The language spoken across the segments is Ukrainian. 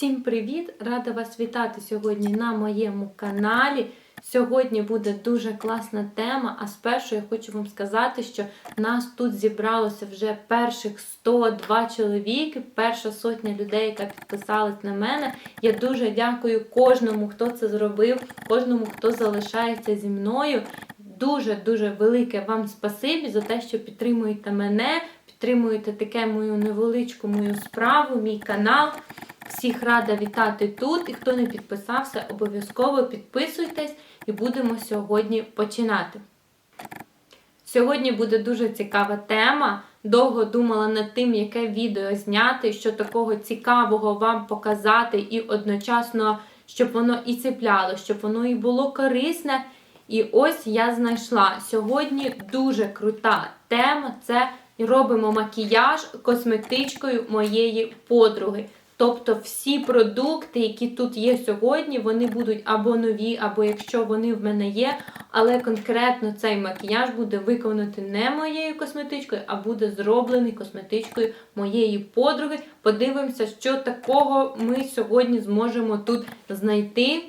Всім привіт! Рада вас вітати сьогодні на моєму каналі. Сьогодні буде дуже класна тема. А спершу я хочу вам сказати, що нас тут зібралося вже перших 102 чоловіки, перша сотня людей, яка підписалась на мене. Я дуже дякую кожному, хто це зробив, кожному, хто залишається зі мною. Дуже-дуже велике вам спасибі за те, що підтримуєте мене, підтримуєте таке мою невеличку мою справу, мій канал. Всіх рада вітати тут. І хто не підписався, обов'язково підписуйтесь і будемо сьогодні починати. Сьогодні буде дуже цікава тема. Довго думала над тим, яке відео зняти, що такого цікавого вам показати, і одночасно, щоб воно і ціпляло, щоб воно і було корисне. І ось я знайшла сьогодні дуже крута тема це робимо макіяж косметичкою моєї подруги. Тобто всі продукти, які тут є сьогодні, вони будуть або нові, або якщо вони в мене є. Але конкретно цей макіяж буде виконати не моєю косметичкою, а буде зроблений косметичкою моєї подруги. Подивимося, що такого ми сьогодні зможемо тут знайти.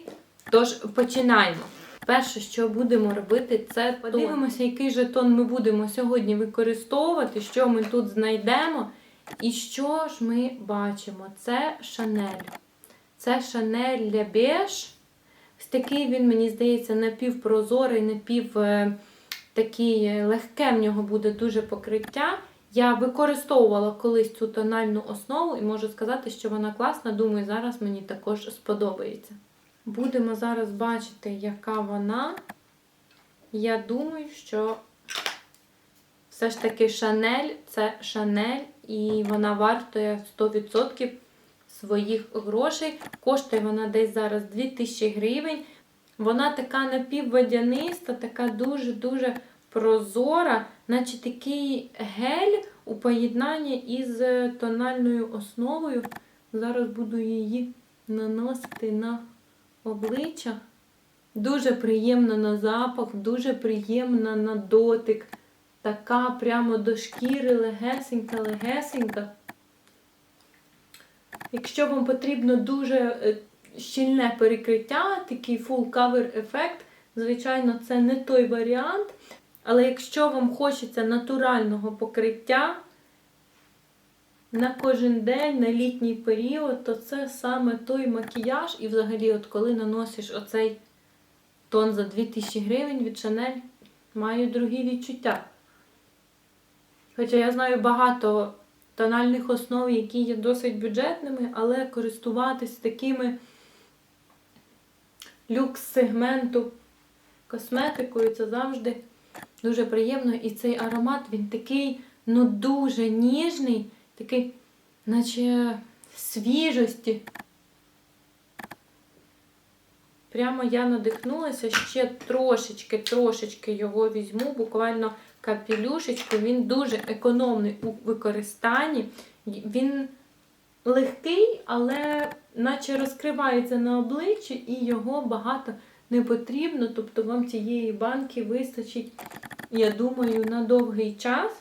Тож починаємо. Перше, що будемо робити, це подивимося, який жетон ми будемо сьогодні використовувати, що ми тут знайдемо. І що ж ми бачимо? Це Шанель. Це Шанель для. Ось такий він, мені здається, напівпрозорий, напів е, такий легке в нього буде дуже покриття. Я використовувала колись цю тональну основу і можу сказати, що вона класна. Думаю, зараз мені також сподобається. Будемо зараз бачити, яка вона. Я думаю, що все ж таки Шанель це Шанель, і вона вартує 100% своїх грошей. Коштує вона десь зараз 2000 гривень. Вона така напівводяниста, така дуже-дуже прозора, наче такий гель у поєднанні із тональною основою. Зараз буду її наносити на обличчя. Дуже приємна на запах, дуже приємна на дотик. Така прямо до шкіри легесенька-легесенька. Якщо вам потрібно дуже е, щільне перекриття, такий full cover ефект, звичайно, це не той варіант. Але якщо вам хочеться натурального покриття на кожен день, на літній період, то це саме той макіяж. І взагалі, от коли наносиш оцей тон за 2000 гривень від Chanel, маю другі відчуття. Хоча я знаю багато тональних основ, які є досить бюджетними, але користуватись такими люкс-сегменту косметикою це завжди дуже приємно. І цей аромат, він такий, ну, дуже ніжний, такий, наче свіжості. Прямо я надихнулася, ще трошечки-трошечки його візьму, буквально капелюшечку. Він дуже економний у використанні. Він легкий, але наче розкривається на обличчі, і його багато не потрібно. Тобто вам цієї банки вистачить, я думаю, на довгий час.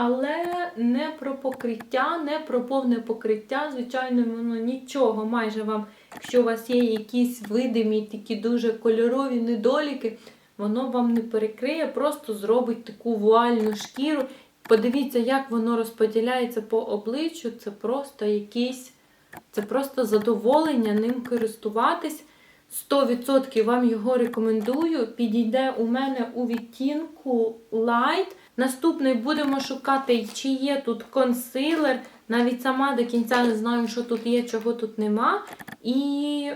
Але не про покриття, не про повне покриття. Звичайно, воно нічого майже вам, якщо у вас є якісь видимі, такі дуже кольорові недоліки, воно вам не перекриє, просто зробить таку вуальну шкіру. Подивіться, як воно розподіляється по обличчю. Це просто якийсь, це просто задоволення ним користуватись. 100% вам його рекомендую. Підійде у мене у відтінку Light. Наступний будемо шукати, чи є тут консилер. Навіть сама до кінця не знаю, що тут є, чого тут нема. І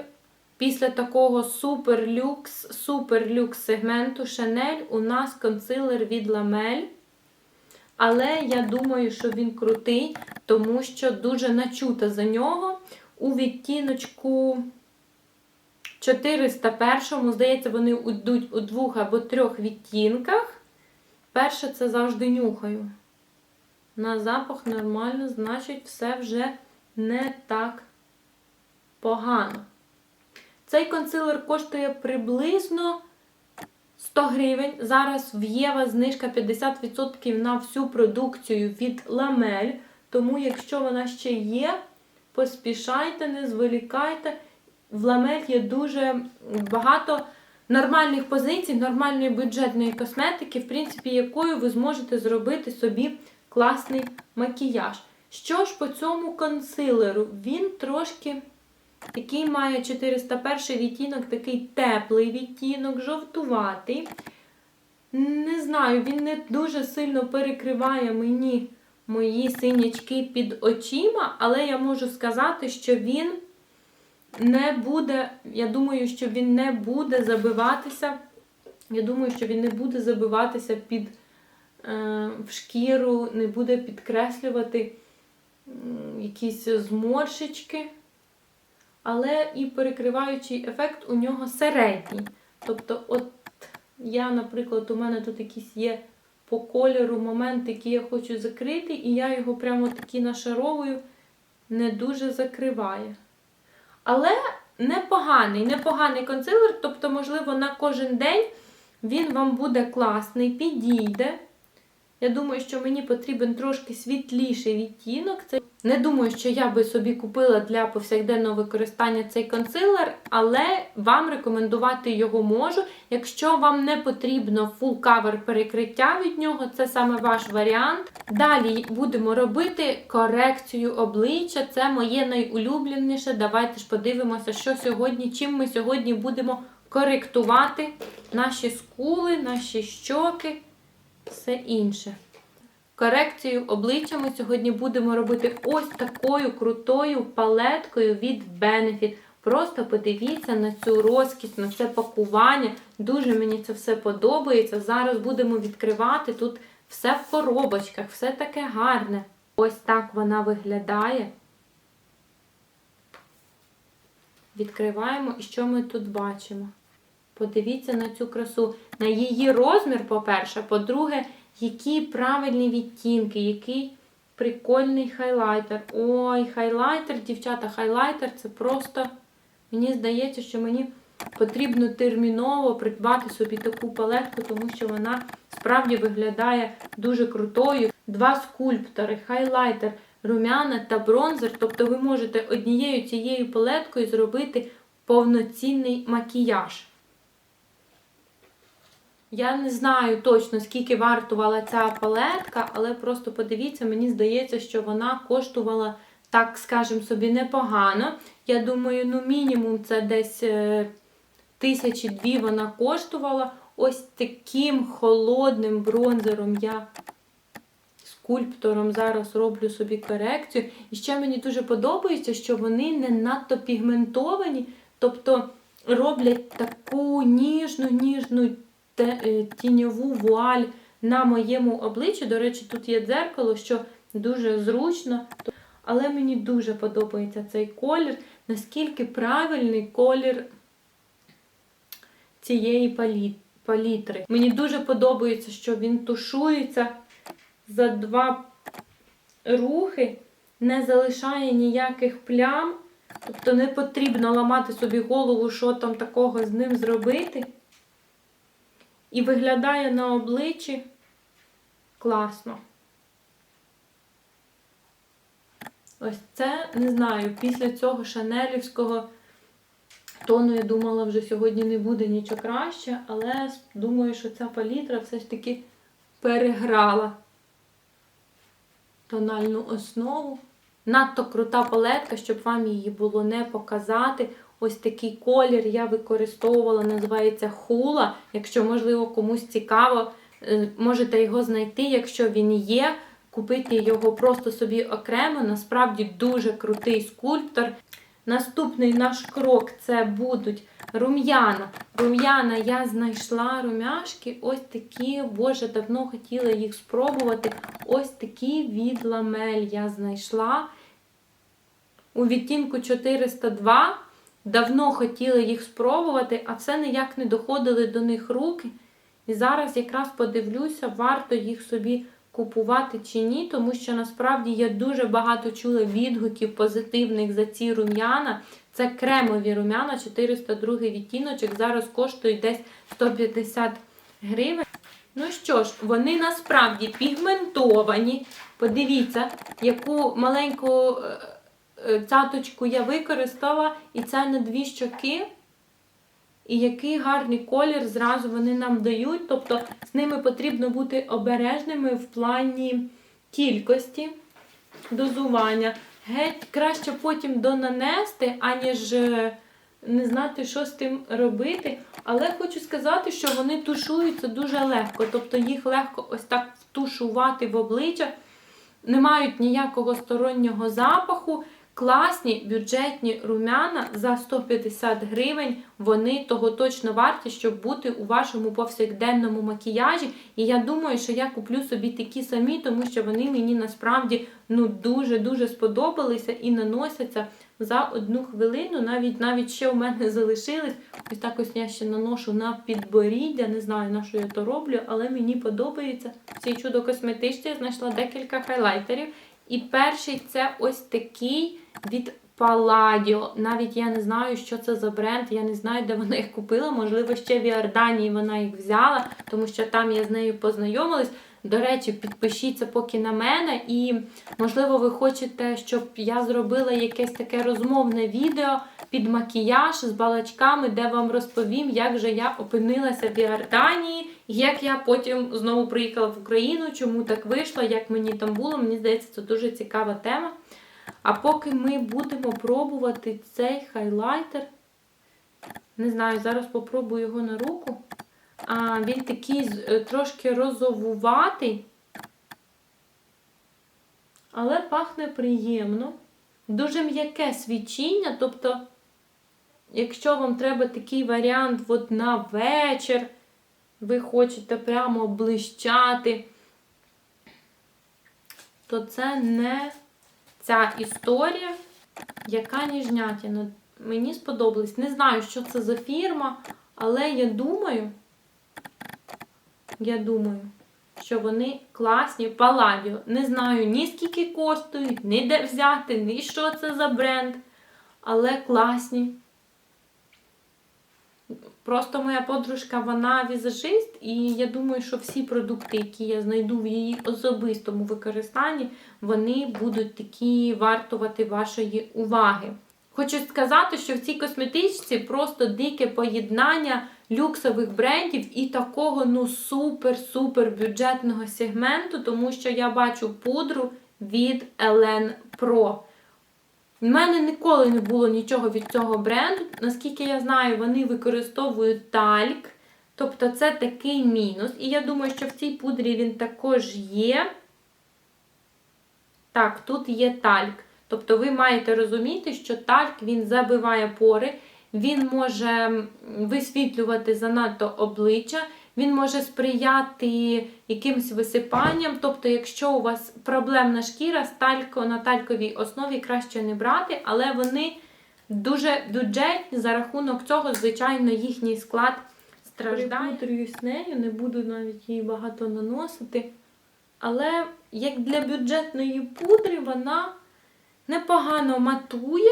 після такого супер-люкс, супер-люкс сегменту Chanel у нас консилер від Lamel. Але я думаю, що він крутий, тому що дуже начута за нього. У відтіночку 401, здається, вони йдуть у двох або трьох відтінках. Перше, це завжди нюхаю. На запах нормально, значить, все вже не так погано. Цей консилер коштує приблизно 100 гривень. Зараз в Єва знижка 50% на всю продукцію від Ламель. Тому, якщо вона ще є, поспішайте, не зволікайте. В ламель є дуже багато нормальних позицій, нормальної бюджетної косметики, в принципі, якою ви зможете зробити собі класний макіяж. Що ж по цьому консилеру? Він трошки такий має 401 відтінок, такий теплий відтінок, жовтуватий. Не знаю, він не дуже сильно перекриває мені мої синячки під очима, але я можу сказати, що він не буде, я думаю, що він не буде забиватися. Я думаю, що він не буде забиватися під е, в шкіру, не буде підкреслювати якісь зморшечки. Але і перекриваючий ефект у нього середній. Тобто, от я, наприклад, у мене тут якісь є по кольору моменти, які я хочу закрити, і я його прямо такі нашаровую, не дуже закриває. Але непоганий, непоганий консилер, тобто, можливо, на кожен день він вам буде класний, підійде. Я думаю, що мені потрібен трошки світліший відтінок. Це не думаю, що я би собі купила для повсякденного використання цей консилер, але вам рекомендувати його можу. Якщо вам не потрібно full cover перекриття від нього, це саме ваш варіант. Далі будемо робити корекцію обличчя. Це моє найулюбленіше. Давайте ж подивимося, що сьогодні, чим ми сьогодні будемо коректувати наші скули, наші щоки, все інше. Корекцію обличчя ми сьогодні будемо робити ось такою крутою палеткою від Benefit. Просто подивіться на цю розкість, на це пакування. Дуже мені це все подобається. Зараз будемо відкривати тут все в коробочках, все таке гарне. Ось так вона виглядає. Відкриваємо і що ми тут бачимо? Подивіться на цю красу. На її розмір, по-перше, по-друге, які правильні відтінки, який прикольний хайлайтер. Ой, хайлайтер, дівчата, хайлайтер це просто. Мені здається, що мені потрібно терміново придбати собі таку палетку, тому що вона справді виглядає дуже крутою. Два скульптори, хайлайтер, румяна та бронзер. Тобто ви можете однією цією палеткою зробити повноцінний макіяж. Я не знаю точно, скільки вартувала ця палетка, але просто подивіться, мені здається, що вона коштувала, так скажемо собі, непогано. Я думаю, ну мінімум це десь е, тисячі дві вона коштувала. Ось таким холодним бронзером я скульптором зараз роблю собі корекцію. І ще мені дуже подобається, що вони не надто пігментовані, тобто роблять таку ніжну, ніжну тіньову вуаль на моєму обличчі. До речі, тут є дзеркало, що дуже зручно. Але мені дуже подобається цей колір. Наскільки правильний колір цієї палітри. Мені дуже подобається, що він тушується за два рухи, не залишає ніяких плям. Тобто не потрібно ламати собі голову, що там такого з ним зробити. І виглядає на обличчі класно. Ось це, не знаю, після цього шанелівського тону, я думала, вже сьогодні не буде нічого краще, але думаю, що ця палітра все ж таки переграла тональну основу. Надто крута палетка, щоб вам її було не показати. Ось такий колір я використовувала, називається хула. Якщо, можливо, комусь цікаво, е, можете його знайти, якщо він є. Купити його просто собі окремо. Насправді дуже крутий скульптор. Наступний наш крок це будуть рум'яна. Рум'яна я знайшла румяшки. Ось такі, боже, давно хотіла їх спробувати. Ось такі від ламель я знайшла. У відтінку 402. Давно хотіла їх спробувати, а все ніяк не доходили до них руки. І зараз якраз подивлюся, варто їх собі купувати чи ні, тому що насправді я дуже багато чула відгуків позитивних за ці рум'яна. Це кремові рум'яна, 402 відтіночок. Зараз коштують десь 150 гривень. Ну що ж, вони насправді пігментовані. Подивіться, яку маленьку е, цяточку я використала, і це на дві щоки. І який гарний колір зразу вони нам дають. Тобто з ними потрібно бути обережними в плані кількості дозування. Геть краще потім донанести, аніж е, не знати, що з тим робити. Але хочу сказати, що вони тушуються дуже легко. Тобто їх легко ось так втушувати в обличчя. Не мають ніякого стороннього запаху. Класні бюджетні румяна за 150 гривень. Вони того точно варті, щоб бути у вашому повсякденному макіяжі. І я думаю, що я куплю собі такі самі, тому що вони мені насправді ну дуже-дуже сподобалися і наносяться за одну хвилину. Навіть навіть ще у мене залишились. Ось так ось я ще наношу на підборіддя. Не знаю, на що я то роблю, але мені подобається. В цій чудо косметичці я знайшла декілька хайлайтерів. І перший це ось такий від Паладіо. Навіть я не знаю, що це за бренд, я не знаю, де вона їх купила. Можливо, ще в Іорданії вона їх взяла, тому що там я з нею познайомилась. До речі, підпишіться поки на мене, і, можливо, ви хочете, щоб я зробила якесь таке розмовне відео під макіяж з балачками, де вам розповім, як же я опинилася в Іорданії, як я потім знову приїхала в Україну, чому так вийшло, як мені там було. Мені здається, це дуже цікава тема. А поки ми будемо пробувати цей хайлайтер, не знаю, зараз попробую його на руку. А, Він такий е, трошки розовуватий, але пахне приємно. Дуже м'яке свічіння. Тобто, якщо вам треба такий варіант от на вечір, ви хочете прямо блищати, то це не ця історія, яка ніжнятіна. Мені сподобалось. Не знаю, що це за фірма, але я думаю, я думаю, що вони класні Palladio. Не знаю ні скільки коштують, ні де взяти, ні що це за бренд. Але класні. Просто моя подружка, вона візажист, і я думаю, що всі продукти, які я знайду в її особистому використанні, вони будуть такі вартувати вашої уваги. Хочу сказати, що в цій косметичці просто дике поєднання люксових брендів і такого ну супер-супер бюджетного сегменту, тому що я бачу пудру від Elen Pro. У мене ніколи не було нічого від цього бренду. Наскільки я знаю, вони використовують тальк. Тобто це такий мінус. І я думаю, що в цій пудрі він також є. Так, тут є тальк. Тобто ви маєте розуміти, що тальк він забиває пори, він може висвітлювати занадто обличчя, він може сприяти якимось висипанням. Тобто, якщо у вас проблемна шкіра, сталько на тальковій основі краще не брати, але вони дуже бюджетні за рахунок цього, звичайно, їхній склад страждає. Припудрююсь нею, не буду навіть її багато наносити. Але як для бюджетної пудри, вона непогано матує.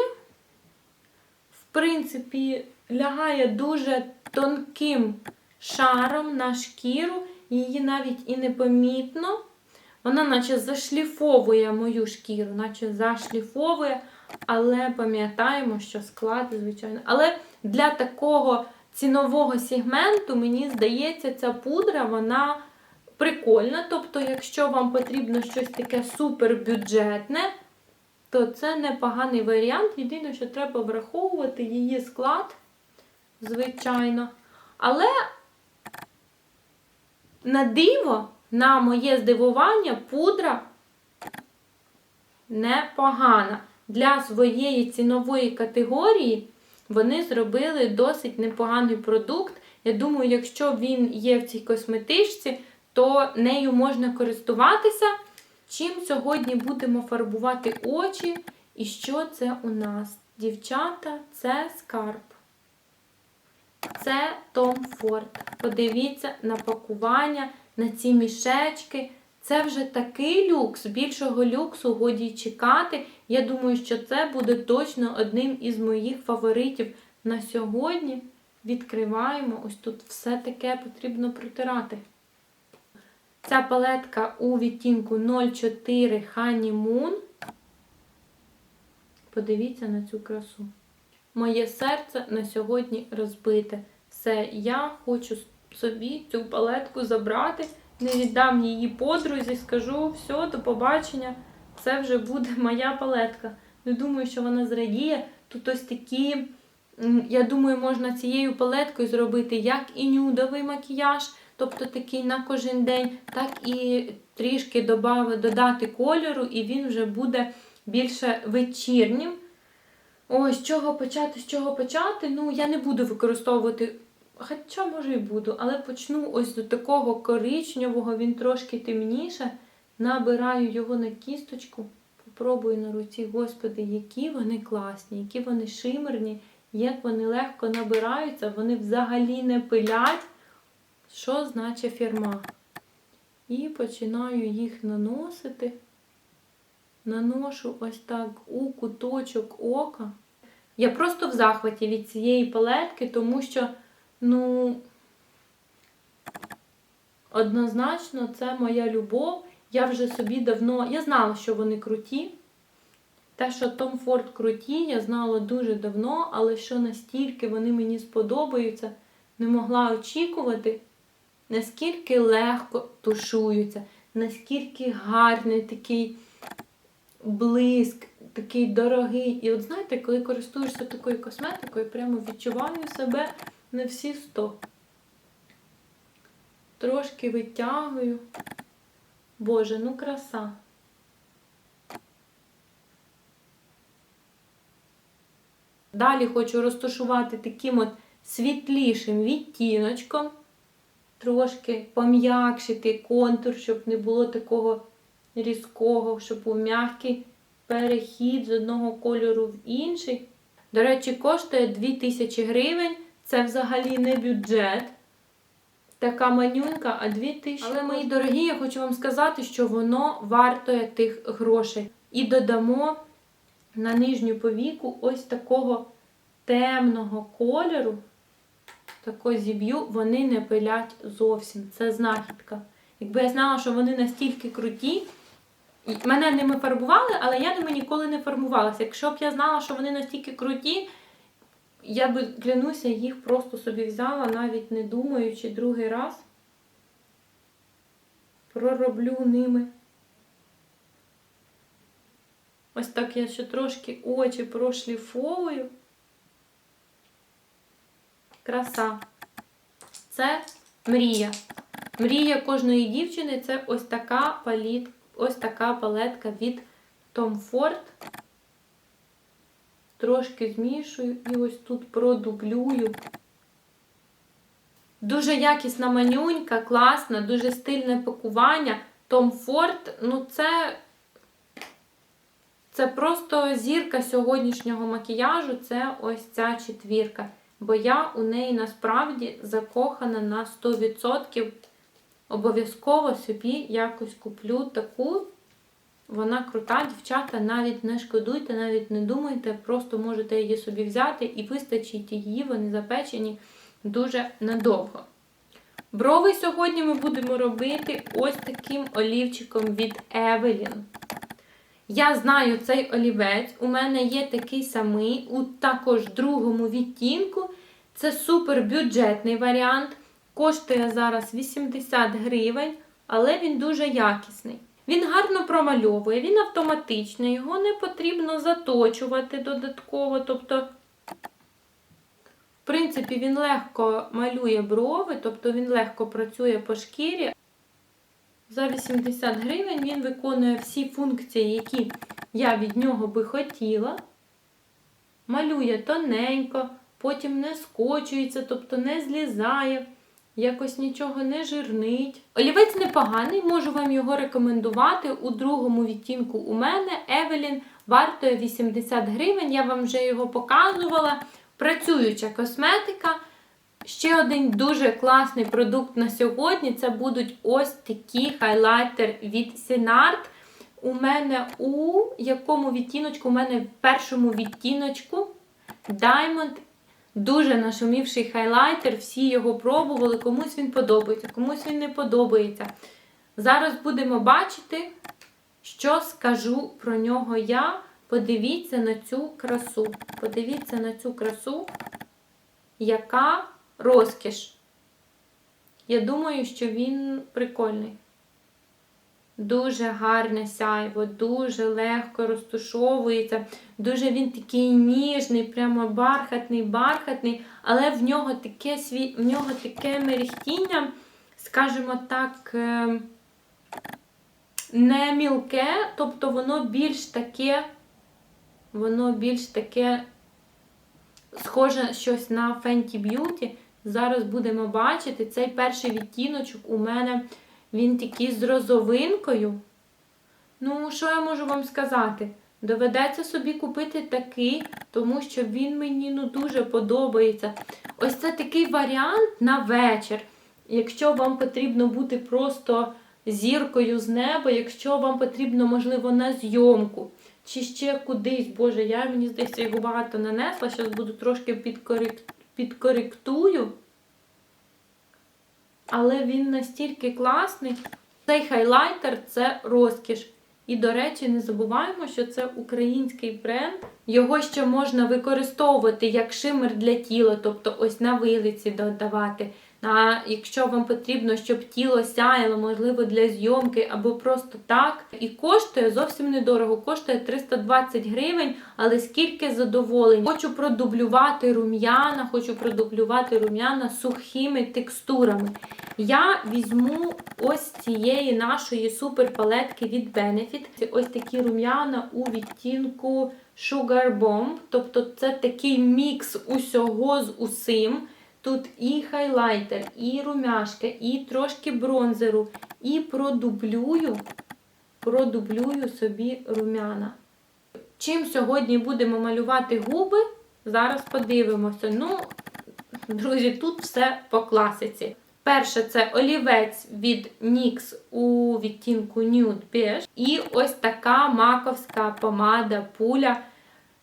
Принципі, лягає дуже тонким шаром на шкіру, її навіть і не помітно. Вона, наче зашліфовує мою шкіру, наче зашліфовує, але пам'ятаємо, що склад, звичайно. Але для такого цінового сегменту, мені здається, ця пудра, вона прикольна. Тобто, якщо вам потрібно щось таке супербюджетне, то це непоганий варіант. Єдине, що треба враховувати її склад, звичайно. Але на диво, на моє здивування, пудра непогана. Для своєї цінової категорії вони зробили досить непоганий продукт. Я думаю, якщо він є в цій косметичці, то нею можна користуватися. Чим сьогодні будемо фарбувати очі? І що це у нас? Дівчата, це скарб. Це Tom Ford. Подивіться на пакування, на ці мішечки. Це вже такий люкс, більшого люксу годі чекати. Я думаю, що це буде точно одним із моїх фаворитів на сьогодні. Відкриваємо. Ось тут все таке потрібно протирати. Ця палетка у відтінку 04 Honeymoon. Подивіться на цю красу. Моє серце на сьогодні розбите. Все, я хочу собі цю палетку забрати, не віддам її подрузі, скажу все, до побачення. Це вже буде моя палетка. Не думаю, що вона зрадіє. Тут ось такі, я думаю, можна цією палеткою зробити як і нюдовий макіяж, тобто такий на кожен день, так і трішки додати кольору, і він вже буде більше вечірнім. Ось, з чого почати, з чого почати. Ну, я не буду використовувати, хоча, може, і буду, але почну ось до такого коричневого, він трошки темніше. Набираю його на кісточку, попробую на руці, господи, які вони класні, які вони шимерні, як вони легко набираються, вони взагалі не пилять. Що значить фірма? І починаю їх наносити. Наношу ось так у куточок ока. Я просто в захваті від цієї палетки, тому що, ну, однозначно, це моя любов. Я вже собі давно. Я знала, що вони круті. Те, що Tom Ford круті, я знала дуже давно, але що настільки вони мені сподобаються, не могла очікувати, наскільки легко тушуються, наскільки гарний такий блиск, такий дорогий. І от знаєте, коли користуєшся такою косметикою, прямо відчуваю себе на всі 100. Трошки витягую. Боже, ну краса. Далі хочу розташувати таким от світлішим відтіночком, трошки пом'якшити контур, щоб не було такого різкого, щоб був м'який перехід з одного кольору в інший. До речі, коштує 2000 гривень. Це взагалі не бюджет. Така манюнька, а 2000. Але, мої дорогі, я хочу вам сказати, що воно вартує тих грошей. І додамо на нижню повіку ось такого темного кольору. Тако зіб'ю, вони не пилять зовсім. Це знахідка. Якби я знала, що вони настільки круті, мене ними фарбували, але я ними ніколи не фарбувалася. Якщо б я знала, що вони настільки круті, я би клянуся, їх просто собі взяла, навіть не думаючи другий раз. Пророблю ними. Ось так я ще трошки очі прошліфовую. Краса. Це мрія. Мрія кожної дівчини це ось така паліт, ось така палетка від Tom Ford. Трошки змішую і ось тут продублюю. Дуже якісна манюнька, класна, дуже стильне пакування. Tom Ford, ну це, це просто зірка сьогоднішнього макіяжу, це ось ця четвірка. Бо я у неї насправді закохана на 100%. Обов'язково собі якось куплю таку. Вона крута, дівчата, навіть не шкодуйте, навіть не думайте, просто можете її собі взяти і вистачить її, вони запечені дуже надовго. Брови сьогодні ми будемо робити ось таким олівчиком від Evelyn. Я знаю цей олівець, у мене є такий самий, у також другому відтінку. Це супер бюджетний варіант. Коштує зараз 80 гривень, але він дуже якісний. Він гарно промальовує, він автоматичний, його не потрібно заточувати додатково. Тобто, в принципі, він легко малює брови, тобто він легко працює по шкірі. За 80 гривень він виконує всі функції, які я від нього би хотіла. Малює тоненько, потім не скочується, тобто не злізає якось нічого не жирнить. Олівець непоганий, можу вам його рекомендувати. У другому відтінку у мене Евелін вартує 80 гривень. Я вам вже його показувала. Працююча косметика. Ще один дуже класний продукт на сьогодні це будуть ось такі хайлайтер від Sinart. У мене у якому відтіночку? У мене в першому відтіночку Diamond Дуже нашумівший хайлайтер, всі його пробували, комусь він подобається, комусь він не подобається. Зараз будемо бачити, що скажу про нього я. Подивіться на цю красу. Подивіться на цю красу, яка розкіш. Я думаю, що він прикольний. Дуже гарне сяйво, дуже легко розтушовується, дуже він такий ніжний, прямо бархатний, бархатний, але в нього таке сві... в нього таке мерехтіння, скажімо так, е, не мілке, тобто воно більш таке, воно більш таке схоже щось на Fenty Beauty. Зараз будемо бачити цей перший відтіночок у мене. Він такий з розовинкою. Ну, що я можу вам сказати? Доведеться собі купити такий, тому що він мені ну, дуже подобається. Ось це такий варіант на вечір. Якщо вам потрібно бути просто зіркою з неба, якщо вам потрібно, можливо, на зйомку, чи ще кудись, Боже, я мені здається, його багато нанесла. Зараз буду трошки підкорек... підкоректую але він настільки класний. Цей хайлайтер це розкіш. І, до речі, не забуваємо, що це український бренд. Його ще можна використовувати як шимер для тіла, тобто ось на вилиці додавати. А якщо вам потрібно, щоб тіло сяяло, можливо, для зйомки або просто так. І коштує зовсім недорого, коштує 320 гривень, але скільки задоволень. Хочу продублювати рум'яна, хочу продублювати рум'яна сухими текстурами. Я візьму ось цієї нашої суперпалетки від Benefit. Це Ось такі рум'яна у відтінку Sugar Bomb. Тобто це такий мікс усього з усім. Тут і хайлайтер, і румяшка, і трошки бронзеру. І продублюю, продублюю собі румяна. Чим сьогодні будемо малювати губи, зараз подивимося. Ну, друзі, тут все по класиці. Перше, це олівець від NYX у відтінку Nude Beige. І ось така маковська помада пуля.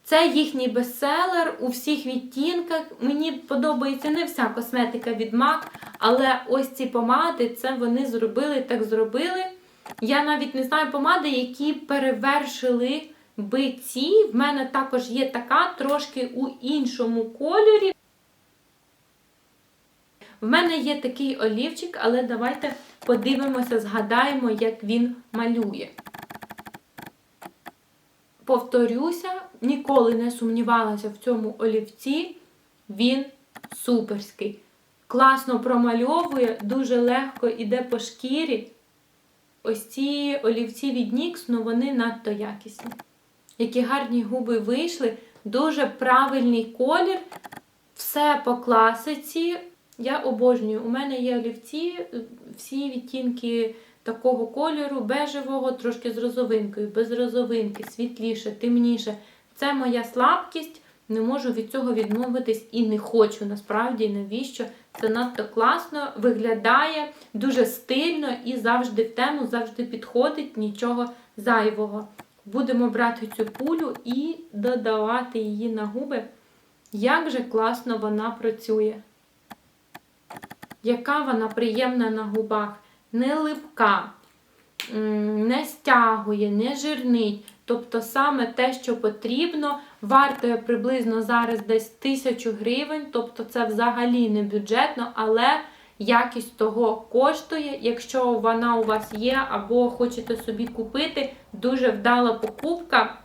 Це їхній бестселер у всіх відтінках. Мені подобається не вся косметика від MAC, але ось ці помади, це вони зробили, так зробили. Я навіть не знаю помади, які перевершили би ці. В мене також є така, трошки у іншому кольорі. В мене є такий олівчик, але давайте подивимося, згадаємо, як він малює. Повторюся, ніколи не сумнівалася в цьому олівці. Він суперський. Класно промальовує, дуже легко йде по шкірі. Ось ці олівці від NYX, ну вони надто якісні. Які гарні губи вийшли, дуже правильний колір. Все по класиці. Я обожнюю. У мене є олівці, всі відтінки такого кольору, бежевого, трошки з розовинкою, без розовинки, світліше, темніше. Це моя слабкість. Не можу від цього відмовитись і не хочу. Насправді, навіщо? Це надто класно, виглядає дуже стильно і завжди в тему, завжди підходить нічого зайвого. Будемо брати цю пулю і додавати її на губи. Як же класно вона працює! Яка вона приємна на губах, не липка, не стягує, не жирнить. Тобто саме те, що потрібно, вартує приблизно зараз десь 1000 гривень, тобто це взагалі не бюджетно, але якість того коштує. Якщо вона у вас є, або хочете собі купити, дуже вдала покупка.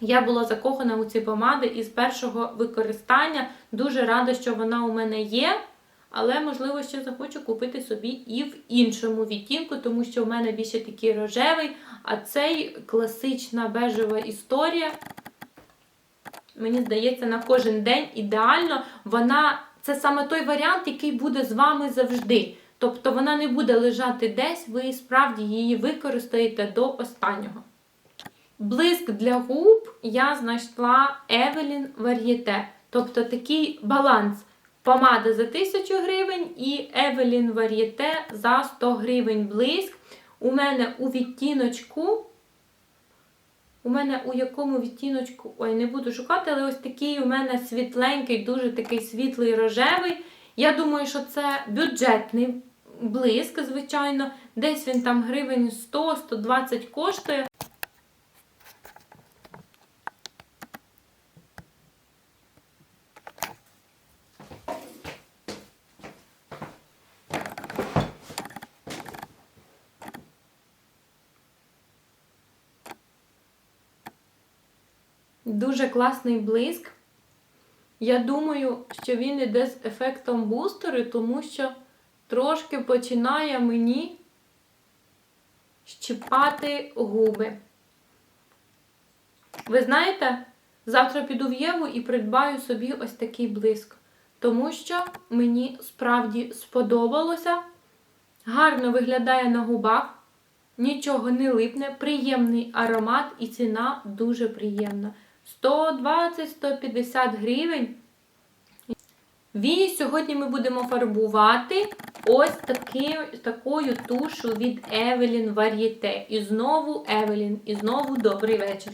Я була закохана у ці помади із першого використання. Дуже рада, що вона у мене є. Але, можливо, ще захочу купити собі і в іншому відтінку, тому що в мене більше такий рожевий, а цей класична бежева історія. Мені здається, на кожен день ідеально. Вона це саме той варіант, який буде з вами завжди. Тобто вона не буде лежати десь, ви справді її використаєте до останнього. Блиск для губ я знайшла Evelyn Varieté. Тобто такий баланс. Помада за 1000 гривень і Evelyn Varieté за 100 гривень блиск. У мене у відтіночку. У мене у якому відтіночку, ой, не буду шукати, але ось такий у мене світленький, дуже такий світлий рожевий. Я думаю, що це бюджетний блиск, звичайно. Десь він там гривень 100-120 коштує. Дуже класний блиск. Я думаю, що він іде з ефектом бустери, тому що трошки починає мені щипати губи. Ви знаєте, завтра піду в Єву і придбаю собі ось такий блиск, тому що мені справді сподобалося. Гарно виглядає на губах, нічого не липне, приємний аромат і ціна дуже приємна. 120-150 гривень. Вії сьогодні ми будемо фарбувати ось таки, такою тушу від Evelyn Varieté. І знову Evelyn, і знову добрий вечір.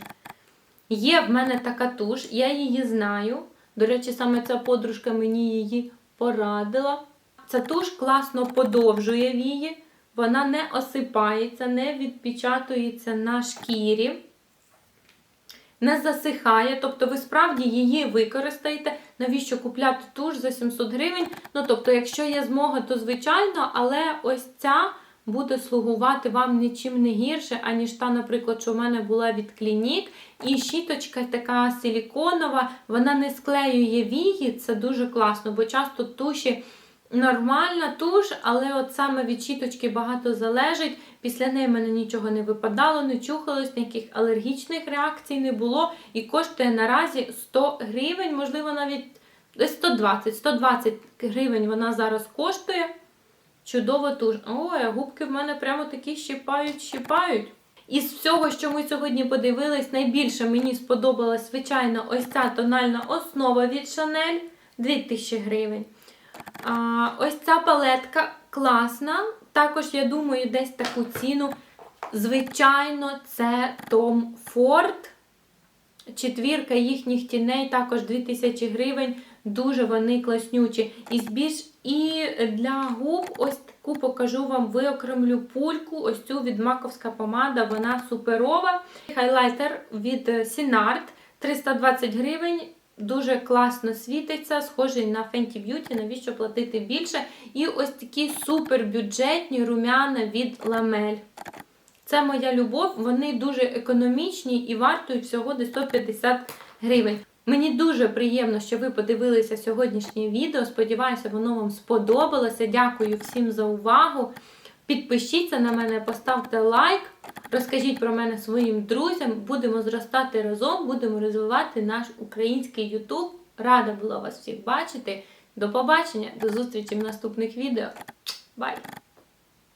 Є в мене така туш, я її знаю. До речі, саме ця подружка мені її порадила. Ця туш класно подовжує вії, вона не осипається, не відпечатується на шкірі, не засихає. Тобто ви справді її використаєте. Навіщо купляти туш за 700 гривень? Ну, тобто, якщо є змога, то звичайно, але ось ця буде слугувати вам нічим не гірше, аніж та, наприклад, що в мене була від Клінік. І щіточка така силіконова, вона не склеює вії, це дуже класно, бо часто туші нормальна туш, але от саме від щіточки багато залежить. Після неї в мене нічого не випадало, не чухалось, ніяких алергічних реакцій не було. І коштує наразі 100 гривень, можливо, навіть десь 120. 120 гривень вона зараз коштує. Чудова туш. Ой, губки в мене прямо такі щипають, щипають. Із всього, що ми сьогодні подивились, найбільше мені сподобалась, звичайно, ось ця тональна основа від Chanel 2000 гривень. А, ось ця палетка класна. Також, я думаю, десь таку ціну. Звичайно, це Tom Ford. Четвірка їхніх тіней, також 2000 гривень. Дуже вони класнючі. І збільш і для губ ось таку покажу вам виокремлю пульку. Ось цю від маковська помада, вона суперова. Хайлайтер від Sinart 320 гривень. Дуже класно світиться, схожий на Fenty Beauty, навіщо платити більше. І ось такі супербюджетні румяна від Lamel. Це моя любов, вони дуже економічні і вартують всього десь 150 гривень. Мені дуже приємно, що ви подивилися сьогоднішнє відео. Сподіваюся, воно вам сподобалося. Дякую всім за увагу. Підпишіться на мене, поставте лайк, розкажіть про мене своїм друзям. Будемо зростати разом, будемо розвивати наш український YouTube. Рада була вас всіх бачити. До побачення, до зустрічі в наступних відео. Бай!